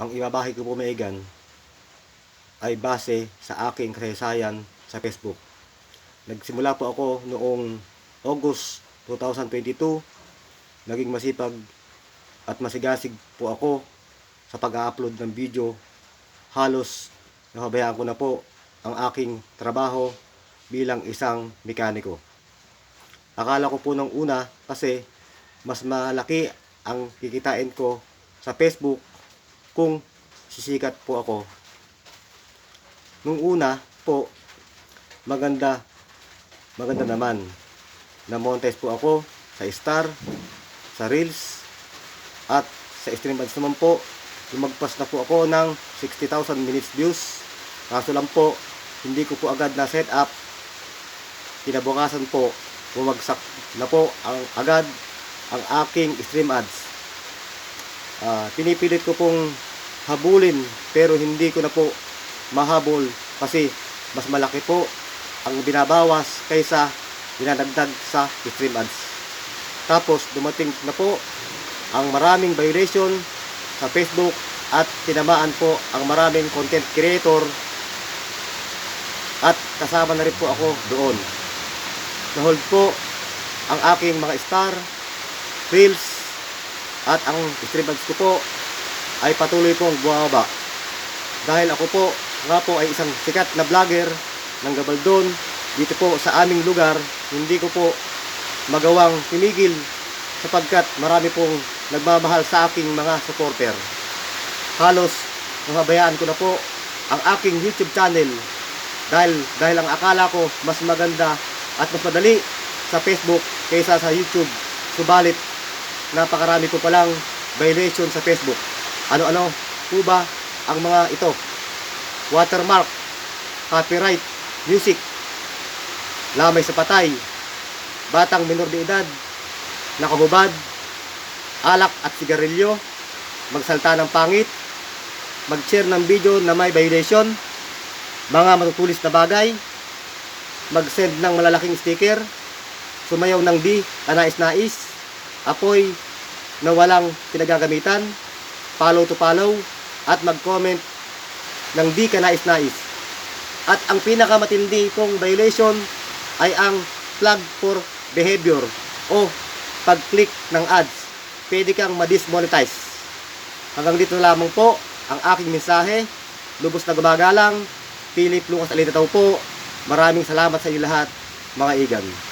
ang ibabahay ko po maigan ay base sa aking kasaysayan sa Facebook. Nagsimula po ako noong August 2022. Naging masipag at masigasig po ako sa pag-upload ng video. Halos napabayaan ko na po ang aking trabaho bilang isang mekaniko. Akala ko po nung una kasi mas malaki ang kikitain ko sa Facebook kung sisikat po ako. Nung una po, maganda, maganda naman. Na-monetize po ako sa Star, sa Reels, at sa Stream Ads naman po, lumagpas na po ako ng 60,000 minutes views. Kaso lang po, hindi ko po agad na set up. Kinabukasan po, bumagsak na po ang agad ang aking stream ads. Ah, pinipilit ko pong habulin pero hindi ko na po mahabol kasi mas malaki po ang binabawas kaysa dinadagdag sa stream ads. Tapos dumating na po ang maraming violation sa Facebook at tinamaan po ang maraming content creator at kasama na rin po ako doon. Nahold po ang aking mga star, reels, at ang stream ads ko po ay patuloy pong bumababa. Dahil ako po, nga po ay isang sikat na vlogger ng Gabaldon dito po sa aming lugar, hindi ko po magawang tumigil sapagkat marami pong nagmamahal sa aking mga supporter. Halos napabayaan ko na po ang aking YouTube channel dahil dahil ang akala ko mas maganda at mas madali sa Facebook kaysa sa YouTube. Subalit napakarami ko palang violation sa Facebook. Ano-ano po ba ang mga ito? Watermark, copyright, music, lamay sa patay, batang minor de edad, nakahubad, alak at sigarilyo, magsalta ng pangit, mag-share ng video na may violation, mga matutulis na bagay, mag-send ng malalaking sticker, sumayaw ng di kanais-nais, apoy na walang pinagagamitan, follow to follow, at mag-comment ng di kanais-nais. At ang pinakamatindi pong violation ay ang flag for behavior o pag-click ng ads. Pwede kang ma-dismonetize. Hanggang dito lamang po ang aking mensahe. Lubos na gumagalang. Philip Lucas Alita po. Maraming salamat sa inyo lahat, mga igan.